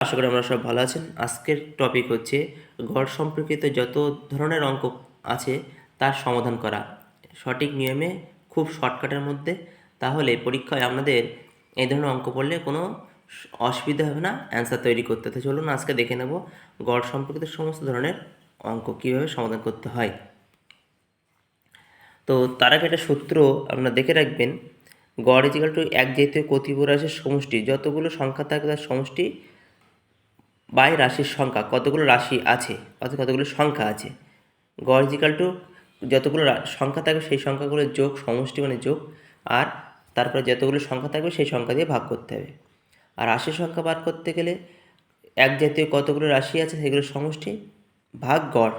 আশা করি আমরা সব ভালো আছেন। আজকের টপিক হচ্ছে গড় সম্পর্কিত যত ধরনের অঙ্ক আছে তার সমাধান করা। সঠিক নিয়মে, খুব শর্টকাটের মধ্যে। তাহলে পরীক্ষায় আপনাদের এই ধরনের অঙ্ক পড়লে কোনো অসুবিধা হবে না অ্যান্সার তৈরি করতে। তো চলুন আজকে দেখে নেব গড় সম্পর্কিত সমস্ত ধরনের অঙ্ক কীভাবে সমাধান করতে হয়। তো তার আগে একটা সূত্র আপনারা দেখে রাখবেন। গড় ইজিক্যাল টু এক জাতীয় কতিপয় রাশির সমষ্টি, যতগুলো সংখ্যা থাকবে তার সমষ্টি বাই রাশির সংখ্যা, কতগুলো রাশি আছে, অর্থাৎ কতগুলো সংখ্যা আছে? গড় ইজিক্যাল টু যতগুলো সংখ্যা থাকবে সেই সংখ্যাগুলো যোগ, সমষ্টি মানে যোগ, আর তারপরে যতগুলো সংখ্যা থাকবে সেই সংখ্যা দিয়ে ভাগ করতে হবে। আর রাশির সংখ্যা বার করতে গেলে এক জাতীয় কতগুলো রাশি আছে সেগুলো সমষ্টি, ভাগ গড়,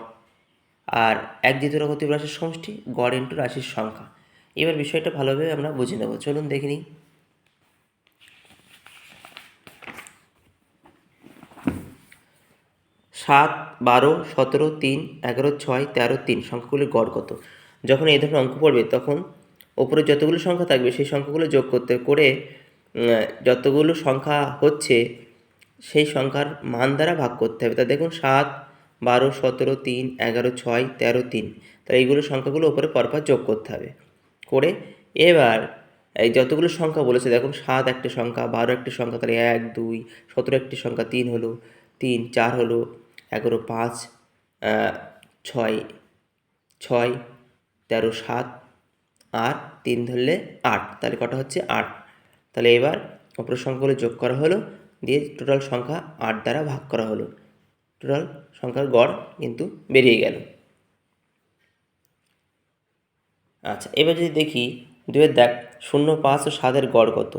আর এক জাতীয় কতগুলো রাশির সমষ্টি, গড় ইন্টু রাশির সংখ্যা। এবার বিষয়টা ভালোভাবে আমরা বুঝে নেব। চলুন দেখে নিই। সাত, বারো, সতেরো, তিন, এগারো, ছয়, তেরো, তিন সংখ্যাগুলির গড় কত? যখন এই ধরনের অঙ্ক পড়বে, তখন ওপরে যতগুলো সংখ্যা থাকবে, সেই সংখ্যাগুলো যোগ করতে করে যতগুলো সংখ্যা হচ্ছে, সেই সংখ্যার মান দ্বারা ভাগ করতে হবে। তা দেখুন, সাত, বারো, সতেরো, তিন, এগারো, ছয়, তেরো, তিন। তাহলে এইগুলো সংখ্যাগুলো ওপরে পরপর যোগ করতে হবে। করে এবার এই যতগুলো সংখ্যা বলেছে, দেখুন, সাত একটি সংখ্যা, বারো একটি সংখ্যা, তাহলে এক, দুই, সতেরো একটি সংখ্যা, তিন হলো, তিন, চার হলো এগারো পাঁচ ছয় ছয়, তেরো সাত আর তিন ধরলে আট, তাহলে কটা হচ্ছে আট। তাহলে এবার অপর সংখ্যাগুলো যোগ করা হলো, দিয়ে টোটাল সংখ্যা আট দ্বারা ভাগ করা হলো। টোটাল সংখ্যার গড় কিন্তু বেরিয়ে গেল। আচ্ছা এবার যদি দেখি দুয়ের দেখ, শূন্য, পাঁচ ও সাতের গড় কত?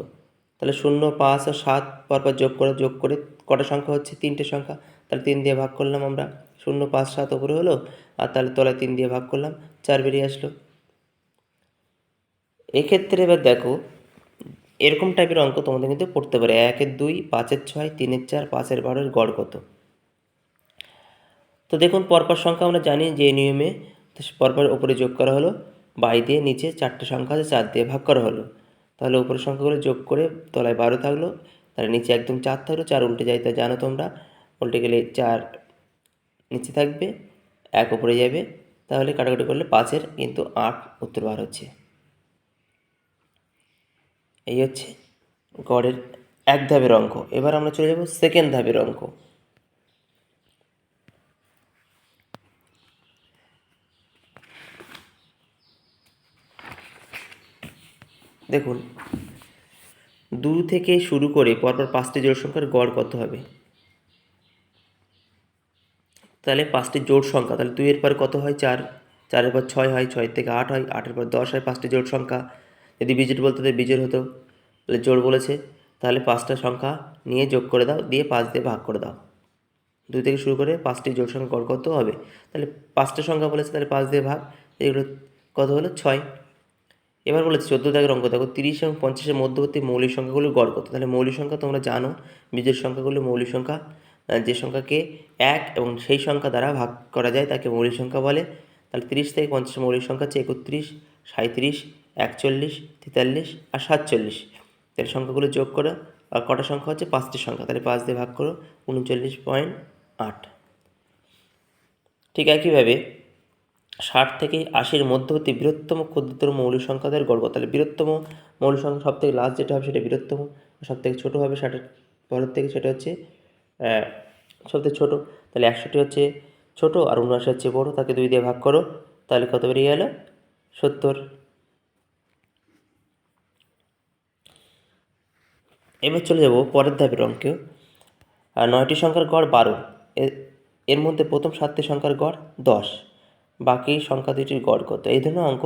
তাহলে শূন্য, পাঁচ ও সাত পরপর যোগ করে যোগ করে কটা সংখ্যা হচ্ছে? তিনটে সংখ্যা। তাহলে তিন দিয়ে ভাগ করলাম আমরা। শূন্য, পাঁচ, সাত ওপরে হলো, আর তাহলে তলায় তিন দিয়ে ভাগ করলাম, চার বেরিয়ে আসলো। এক্ষেত্রে এবার দেখো, এরকম টাইপের অঙ্ক তোমাদের কিন্তু পড়তে পারে। একের দুই, পাঁচের ছয়, তিনের চার, পাঁচের বারোর গড় কত? তো দেখুন, পরপর সংখ্যা আমরা জানি যে নিয়মে পরপর উপরে যোগ করা হলো, বাই দিয়ে নিচে চারটে সংখ্যা আছে, চার দিয়ে ভাগ করা হলো। তাহলে উপরের সংখ্যাগুলো যোগ করে তলায় বারো থাকল, তাহলে নিচে একদম চার থাকল, চার উল্টে যায়, তা জানো তোমরা। উল্টে গেলে চার নিচে থাকবে, এক উপরে যাবে, তাহলে কাটাকাটি করলে পাঁচের কিন্তু আট উত্তর বার হচ্ছে। এই হচ্ছে গড়ের এক ধাপের অঙ্ক। এবার আমরা চলে যাব সেকেন্ড ধাপের অঙ্ক। দেখুন, দু থেকে শুরু করে পরপর পাঁচটি জোড় সংখ্যার গড় কত হবে? তাহলে পাঁচটি জোড় সংখ্যা, তাহলে দুইয়ের পর কত হয়? চার। চারের পর ছয় হয়, ছয় থেকে আট হয়, আটের পর দশ হয়, পাঁচটি জোড় সংখ্যা। যদি বিজোড় বলতে তাহলে বিজোড় হতো। তাহলে জোড় বলেছে, তাহলে পাঁচটা সংখ্যা নিয়ে যোগ করে দাও, দিয়ে পাঁচ দিয়ে ভাগ করে দাও। দুই থেকে শুরু করে পাঁচটি জোড় সংখ্যা গড় কত হবে? তাহলে পাঁচটা সংখ্যা বলেছে, তাহলে পাঁচ দিয়ে ভাগ এগুলো কত হলো? ছয়। এবার বলেছে, চোদ্দ দাগের অঙ্ক দেখো তিরিশ এবং পঞ্চাশের মধ্যবর্তী মৌলিক সংখ্যাগুলো গড় কত? তাহলে মৌলিক সংখ্যা তোমরা জানো বীজের সংখ্যাগুলো মৌলিক সংখ্যা। যে সংখ্যাকে এক এবং সেই সংখ্যা দ্বারা ভাগ করা যায়, তাকে মৌলিক সংখ্যা বলে। তাহলে তিরিশ থেকে পঞ্চাশ মৌলিক সংখ্যা হচ্ছে একত্রিশ সাঁত্রিশ একচল্লিশ, তেতাল্লিশ আর সাতচল্লিশ। তাহলে সংখ্যাগুলো যোগ করো। আর কটা সংখ্যা হচ্ছে? পাঁচটি সংখ্যা। তাহলে পাঁচ দিয়ে ভাগ করো, উনচল্লিশ পয়েন্ট আট। ঠিক একইভাবে ষাট থেকে আশির মধ্যবর্তী বৃহত্তম ক্ষুদ্রতর মৌলিক সংখ্যাদের গড় কত? তাহলে বৃহত্তম মৌলিক সংখ্যা সব থেকে লাস্ট যেটা হবে সেটা বৃহত্তম সব থেকে ছোটো হবে ষাটের পরের থেকে সেটা হচ্ছে সব থেকে ছোটো। তাহলে একশোটি হচ্ছে ছোটো আর উনআশি হচ্ছে বড়ো। তাকে দুই দিয়ে ভাগ করো। তাহলে কত বেরিয়ে গেল? সত্তর। এবার চলে যাব পরের ধাপের অঙ্কে। আর নয়টি সংখ্যার গড় বারো। এর মধ্যে প্রথম সাতটি সংখ্যার গড় দশ। বাকি সংখ্যা দুটির গড় কত? এই ধরনের অঙ্ক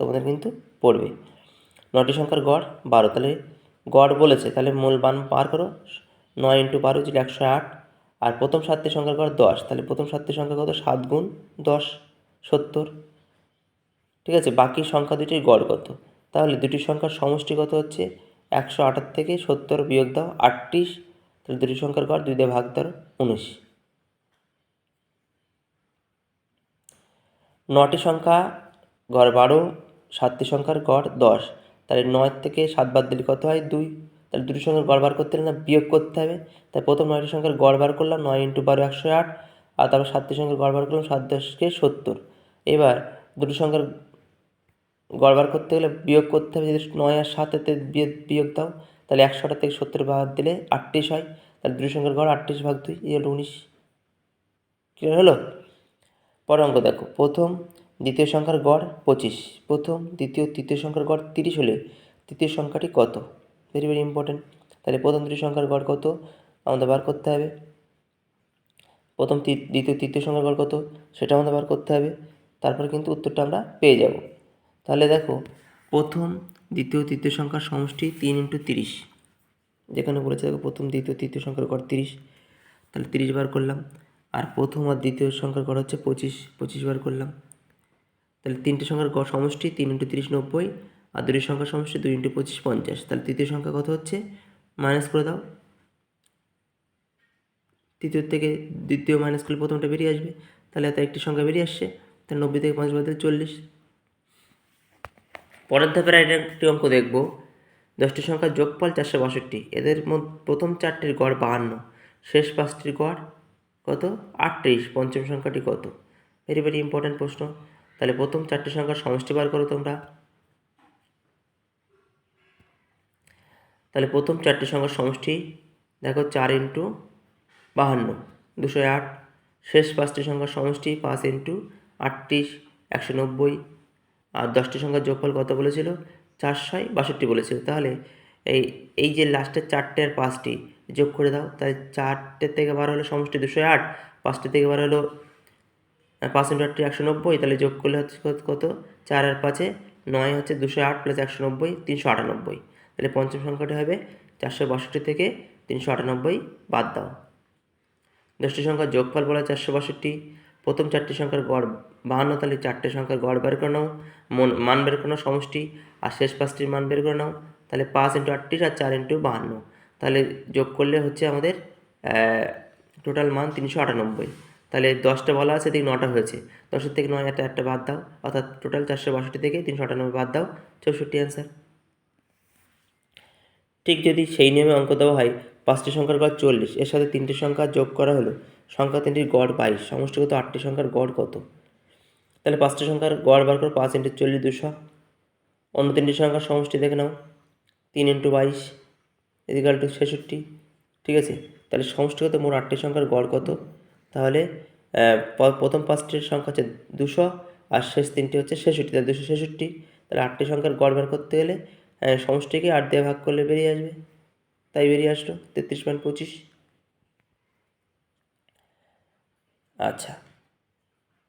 তোমাদের কিন্তু পড়বে। নয়টি সংখ্যার গড় বারো। তাহলে গড় বলেছে। তাহলে মূল মান পার করো। নয় ইন্টু বারো যেটা একশো আট। আর প্রথম সাতটি সংখ্যার গড় দশ। তাহলে প্রথম সাতটি সংখ্যা কত সাত গুণ দশ, সত্তর। ঠিক আছে, বাকি সংখ্যা দুটির গড় কত? তাহলে দুটি সংখ্যার সমষ্টি কত হচ্ছে? একশো আটার থেকে সত্তর বিয়োগ দাও আটত্রিশ। তাহলে দুটি সংখ্যার গড় দুই দিয়ে ভাগ দাও উনিশ। নটি সংখ্যা গড় বারো, সাতটি সংখ্যার গড় দশ। তাহলে নয় থেকে সাত বাদ দিলে কত হয়? দুই। তাহলে দুটি সংখ্যার গড় বার করতে না বিয়োগ করতে হবে। তাই প্রথম নয়টি সংখ্যার গড় বার করলাম, নয় ইন্টু বারো একশো আট, আর তারপর সাতটি সংখ্যার গড় বার করলাম সাত দশকে সত্তর। এবার দুটি সংখ্যার গড় বার করতে গেলে বিয়োগ করতে হবে, যদি নয় আর সাতেতে বিয়োগ দাও, তাহলে একশোটা থেকে সত্তর বাদ দিলে আটত্রিশ হয়। তাহলে দুটি সংখ্যার গড় আটত্রিশ ভাগ দুই, এই হলো উনিশ। ক্লিয়ার হলো? পরের অঙ্ক দেখো, প্রথম দ্বিতীয় সংখ্যার গড় পঁচিশ, প্রথম, দ্বিতীয়, তৃতীয় সংখ্যার গড় তিরিশ হলে তৃতীয় সংখ্যাটি কত? ভেরি ভেরি ইম্পর্টেন্ট তাহলে প্রথম দুটি সংখ্যার গড় কত? আমাদের বার করতে হবে। প্রথম দ্বিতীয়, তৃতীয় সংখ্যার গড় কত? সেটা আমাদের বার করতে হবে। তারপর কিন্তু উত্তরটা আমরা পেয়ে যাব। তাহলে দেখো, প্রথম, দ্বিতীয়, তৃতীয় সংখ্যার সমষ্টি তিন ইন্টু তিরিশ। যেখানে বলেছে দেখো, প্রথম, দ্বিতীয়, তৃতীয় সংখ্যার গড় তিরিশ। তাহলে তিরিশ বার করলাম। আর প্রথম আর দ্বিতীয় সংখ্যার গড় হচ্ছে পঁচিশ। পঁচিশ বার করলাম। তাহলে তিনটে সংখ্যার গড় সমষ্টি তিন ইন্টু তিরিশ নব্বই। আর দুটি সংখ্যা সমষ্টি দুই ইন্টু পঁচিশ, পঞ্চাশ। তাহলে তৃতীয় সংখ্যা কত হচ্ছে? মাইনাস করে দাও। তৃতীয় থেকে দ্বিতীয় মাইনাস করলে প্রথমটা বেরিয়ে আসবে। তাহলে এত একটি সংখ্যা বেরিয়ে আসছে। তাহলে নব্বই থেকে পাঁচ বাদ চল্লিশ। পরের ধাপের একটি অঙ্ক দেখব। দশটি সংখ্যার যোগফল চারশো বাষট্টি। এদের মধ্যে প্রথম চারটির গড় বাহান্ন। শেষ পাঁচটির গড় কত? আটত্রিশ। পঞ্চম সংখ্যাটি কত? ভেরি ভেরি ইম্পর্ট্যান্ট প্রশ্ন। তাহলে প্রথম চারটি সংখ্যার সমষ্টি বার করো তোমরা। তাহলে প্রথম চারটি সংখ্যার সমষ্টি, দেখো চার ইন্টু বাহান্ন, দুশো আট। শেষ পাঁচটি সংখ্যার সমষ্টি, পাঁচ ইন্টু আটত্রিশ, একশো নব্বই। আর দশটি সংখ্যার যোগফল কত বলেছিল? চারশোয় বাষট্টি বলেছিল। তাহলে এই এই যে লাস্টের চারটে আর পাঁচটি যোগ করে দাও, তাহলে চারটে থেকে বার হলো সমষ্টি দুশো আট, পাঁচটি থেকে বার হলো পাঁচ ইন্টু আটটি একশো নব্বই, তাহলে যোগ করলে হচ্ছে কত? চার আর পাঁচে নয় হচ্ছে দুশো আট প্লাস একশো নব্বই, তিনশো আটানব্বই। তাহলে পঞ্চম সংখ্যাটি হবে চারশো বাষট্টি থেকে তিনশো আটানব্বই বাদ দাও। দশটি সংখ্যার যোগফল বলা চারশো বাষট্টি। প্রথম চারটি সংখ্যার গড় বাহান্ন, তাহলে চারটে সংখ্যার গড় বের করে নাও। মন- মান বের করে নাও সমষ্টি। আর শেষ পাঁচটির মান বের করে নাও। তাহলে পাঁচ ইন্টু আটত্রিশ আর চার ইন্টু বাহান্ন। তাহলে যোগ করলে হচ্ছে আমাদের টোটাল মান তিনশো আটানব্বই। তাহলে দশটা বলা আছে, এদিকে নটা হয়েছে। দশের থেকে নয় একটা একটা বাদ দাও। অর্থাৎ টোটাল চারশো বাষট্টি থেকে তিনশো আটানব্বই বাদ দাও। চৌষট্টি অ্যান্সার ঠিক যদি সেই নিয়মে অঙ্ক দেওয়া হয়, পাঁচটি সংখ্যার গড় চল্লিশ, এর সাথে তিনটি সংখ্যা যোগ করা হলো, সংখ্যা তিনটির গড় বাইশ, সমষ্টিগত আটটি সংখ্যার গড় কত? তাহলে পাঁচটি সংখ্যার গড় বার করো, পাঁচ ইন্টু চল্লিশ দুশো। অন্য তিনটি সংখ্যার সমষ্টি দেখে নাও, তিন ইন্টু বাইশ এদিকাল টু ছেষট্টি, ঠিক আছে? তাহলে সমষ্টিগত মোট আটটি সংখ্যার গড় কত? তাহলে প্রথম পাঁচটির সংখ্যা হচ্ছে দুশো, আর শেষ তিনটি হচ্ছে ছেষট্টি, তাহলে দুশো ছেষট্টি, তাহলে আটটি সংখ্যার গড় বার করতে গেলে সমষ্টিকে আট দিয়ে ভাগ করলে বেরিয়ে আসবে। তাই বেরিয়ে আসলো, তেত্রিশ পয়েন্ট পঁচিশ। আচ্ছা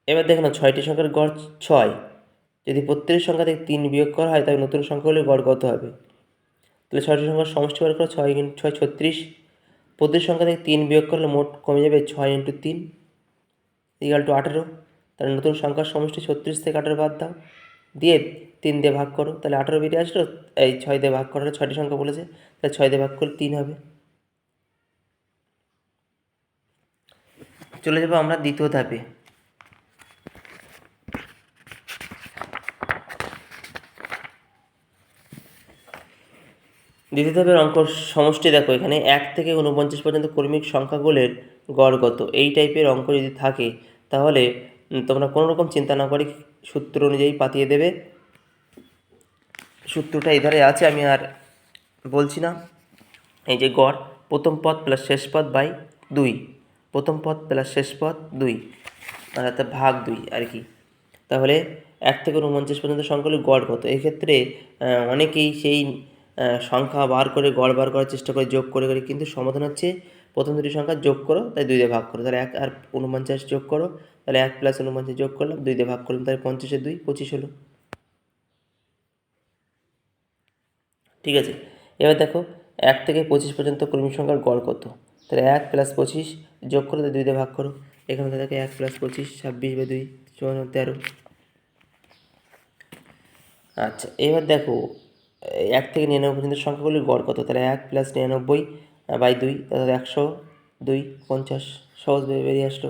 এবার দেখো না ছয়টি সংখ্যার গড় ছয়। যদি প্রত্যেকের সংখ্যা থেকে তিন বিয়োগ করা হয় তবে নতুন সংখ্যাগুলির গড় কত হবে? তাহলে ছয়টি সংখ্যার সমষ্টি বার করো, ছয় ইন্টু ছয় ছত্রিশ। প্রত্যেক সংখ্যা থেকে তিন বিয়োগ করলে মোট কমে যাবে ছয় ইন্টু তিন ইকাল টু আঠেরো। তাহলে নতুন সংখ্যার সমষ্টি ছত্রিশ থেকে আঠেরো বাদ দাও। দিয়ে তিন দিয়ে ভাগ করো, তাহলে আঠেরো বেরিয়ে আসলো, এই ছয় দিয়ে ভাগ করার ছয়টি সংখ্যা বলেছে, তাহলে ছয় দিয়ে ভাগ করলে তিন হবে। চলে যাব আমরা দ্বিতীয় ধাপে। দ্বিতীয় ধাপের অঙ্ক সমষ্টি দেখো এখানে, এক থেকে উনপঞ্চাশ পর্যন্ত কর্মিক সংখ্যাগুলোর গড় কত? এই টাইপের অঙ্ক যদি থাকে, তাহলে তোমরা কোনো রকম চিন্তা না করে সূত্র অনুযায়ী পাতিয়ে দেবে। সূত্রটা এধারে আছে, আমি আর বলছি না। এই যে গড়, প্রথম পদ প্লাস শেষ পদ বাই দুই। প্রথম পদ প্লাস শেষ পদ দুই। অর্থাৎ ভাগ দুই, আর কি। তাহলে এক থেকে উনপঞ্চাশ পর্যন্ত সংখ্যাগুলির গড় কত? এক্ষেত্রে অনেকেই সেই সংখ্যা বার করে, গড় বার করার চেষ্টা করে, যোগ করে করে, কিন্তু সমাধান হচ্ছে প্রথম দুটি সংখ্যা যোগ করো, তাই দুই দিয়ে ভাগ করো। তাহলে এক আর উনপঞ্চাশ যোগ করো, তাহলে এক প্লাস উনপঞ্চাশ যোগ করলাম, দুই দিয়ে ভাগ করলাম, তাহলে পঞ্চাশে দুই, পঁচিশ হলো। ঠিক আছে? এবার দেখো, এক থেকে পঁচিশ পর্যন্ত কর্মী সংখ্যার গড় কত? তাহলে এক প্লাস পঁচিশ যোগ করে দুই দিয়ে ভাগ করো। এখানে দেখো এক প্লাস পঁচিশ, ছাব্বিশ বাই দুই চুয়ান্ন তেরো। আচ্ছা এবার দেখো, এক থেকে নিরানব্বই পর্যন্ত সংখ্যাগুলির গড় কত? তাহলে এক প্লাস নিরানব্বই বাই দুই অর্থাৎ একশো দুই, পঞ্চাশ। সহজভাবে বেরিয়ে আসলো।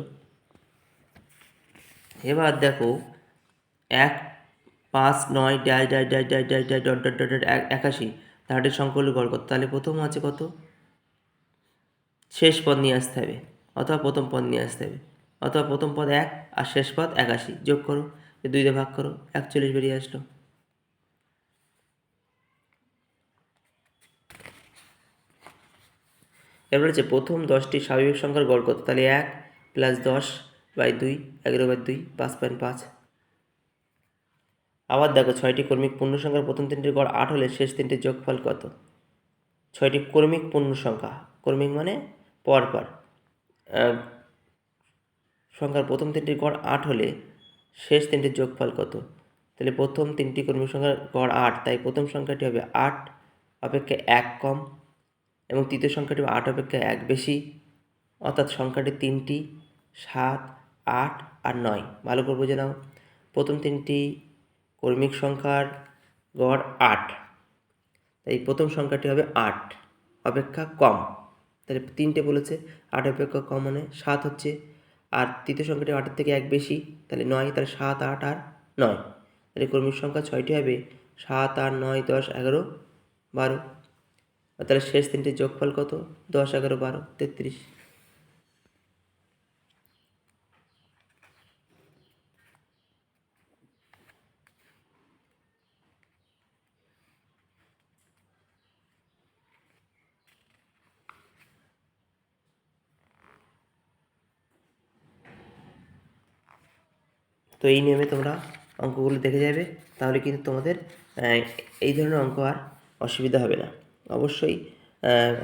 এবার দেখো, এক পাঁচ নয়, dash dash dash dash dash dash, dot dot dot dot একাশি ধারাটির সংখ্যাগুলোর গড় কত তাহলে প্রথম আছে কত? শেষ পদ নিয়ে আসতে হবে, অথবা প্রথম পদ নিয়ে আসতে হবে, অথবা প্রথম পদ এক আর শেষ পদ একাশি। যোগ করো, এ দুই দিয়ে ভাগ করো, একচল্লিশ বেরিয়ে আসলো। এবার হচ্ছে প্রথম দশটি স্বাভাবিক সংখ্যার গড় কত? তাহলে এক প্লাস দশ বাই দুই, এগারো বাই দুই, পাঁচ পয়েন্ট পাঁচ। আবার দেখো ছয়টি কর্মিক পূর্ণ সংখ্যার প্রথম তিনটির গড় আট হলে শেষ তিনটির যোগফল কত? ছয়টি কর্মিক পূর্ণ সংখ্যা কর্মিক মানে পর পর। সংখ্যার প্রথম তিনটির গড় আট হলে শেষ তিনটির যোগফল কত? তাহলে প্রথম তিনটি কর্মিক সংখ্যার গড় আট, তাই প্রথম সংখ্যাটি হবে আট অপেক্ষা এক কম, এবং তৃতীয় সংখ্যাটি হবে আট অপেক্ষা এক বেশি। অর্থাৎ সংখ্যাটি তিনটি, সাত, আট আর নয়। ভালো করে বুঝে নাও। প্রথম তিনটি কর্মিক সংখ্যার গড় আট। তাই প্রথম সংখ্যাটি হবে আট, অপেক্ষা কম। তাহলে তিনটে বলেছে, আট অপেক্ষা কম মানে সাত হচ্ছে। আর তৃতীয় সংখ্যাটি আটের থেকে এক বেশি, তাহলে নয়, তাহলে সাত, আট আর নয়। তাহলে কর্মিক সংখ্যা ছয়টি হবে, সাত, আট, নয়, দশ, এগারো, বারো। তাহলে শেষ তিনটে যোগফল কত? দশ, এগারো, বারো, তেত্রিশ। তো এই নিয়মে তোমরা অঙ্কগুলো দেখে যাবে, তাহলে কিন্তু তোমাদের এই ধরনের অঙ্ক আর অসুবিধা হবে না। অবশ্যই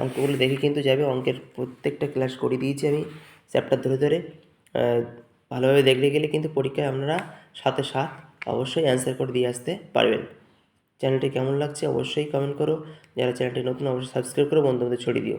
অঙ্কগুলো দেখে কিন্তু যাবে, অঙ্কের প্রত্যেকটা ক্লাস করে দিয়েছি আমি চ্যাপ্টার ধরে ধরে। ভালোভাবে দেখলে গেলে কিন্তু পরীক্ষায় আপনারা সাথে সাথ অবশ্যই অ্যান্সার করে দিয়ে আসতে পারবেন। চ্যানেলটি কেমন লাগছে অবশ্যই কমেন্ট করো, যারা চ্যানেলটি নতুন অবশ্যই সাবস্ক্রাইব করো, বন্ধুদের ছড়িয়ে দিও।